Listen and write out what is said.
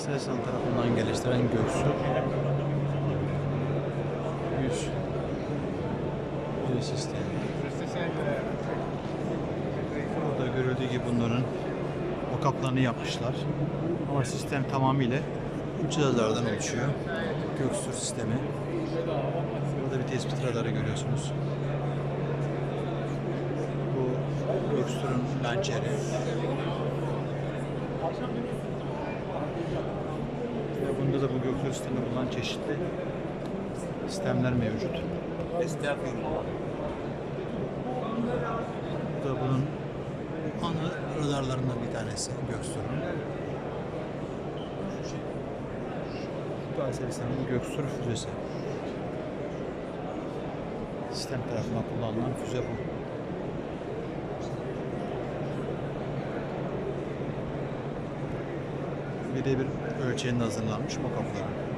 Aselsan tarafından geliştirilen Göksu 100 bir sistem. Burada görüldüğü gibi bunların o kaplarını yapmışlar. Ama sistem tamamıyla üç cihazlardan oluşuyor. Göksur sistemi. Burada bir tespit radarı görüyorsunuz. Bu Göksur'un lanceri. Ve bunda da bu Göksur sistemi bulunan çeşitli sistemler mevcut. Bu da bunun ana radarlarından bir tanesi Göksur'un. Bu da Aselsan'ın Göksur füzesi. Sistem tarafından kullanılan füze bu. Birebir ölçeğinde hazırlanmış mokapları.